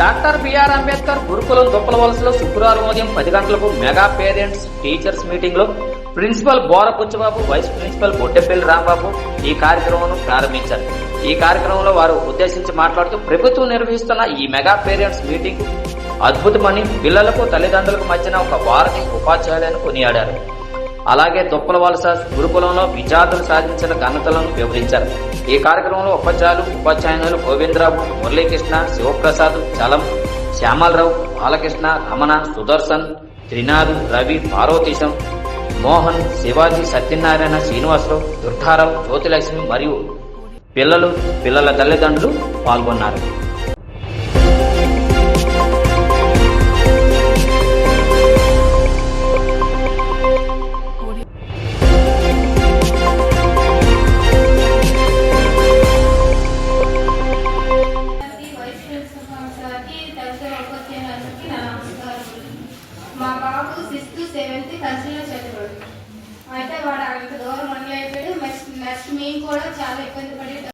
Doctor BR Ambedkar గురుకులం దుప్పల వలసలో శుక్రవారం ఉదయం పది గంటలకు మెగా పేరెంట్స్ టీచర్స్ మీటింగ్లో principal Borapuchababu vice principal Boddepalli Rambabu ఈ కార్యక్రమం ప్రారంభించారు. ఈ కార్యక్రమంలో వారు ఉద్దేశించి మాట్లాడుతూ ప్రభుత్వం నిర్వహిస్తున్న ఈ మెగా పేరెంట్స్ మీటింగ్ అద్భుతమని పిల్లలకు తల్లిదండ్రులకు మధ్యన ఒక వారధి ఉపాధ్యాయులను కొనియాడారు. అలాగే దుప్పల వలస గురుకులంలో విజాతులు సాధించిన ఘనతలను వివరించారు. ఈ కార్యక్రమంలో ఉపాధ్యాయులు ఉపాధ్యాయులు గోవిందరావు మురళీకృష్ణ శివప్రసాద్ చలం శ్యామలరావు బాలకృష్ణ రమణ సుదర్శన్ త్రినాథ్ రవి పార్వతీశం మోహన్ శివాజీ సత్యనారాయణ శ్రీనివాసరావు దుర్గారావు జ్యోతిలక్ష్మి మరియు పిల్లలు పిల్లల తల్లిదండ్రులు పాల్గొన్నారు. సార్కి, తదితర ఉపాధ్యాయులందరికీ నా నమస్కారం. మా బాబు సిక్స్త్ సెవెంత్ కలిసిలో చదివాడు. అయితే వాడు అంత దూరం ఉండలేకపోయాడు. నెక్స్ట్ నెక్స్ట్ మేము కూడా చాలా ఇబ్బంది పడి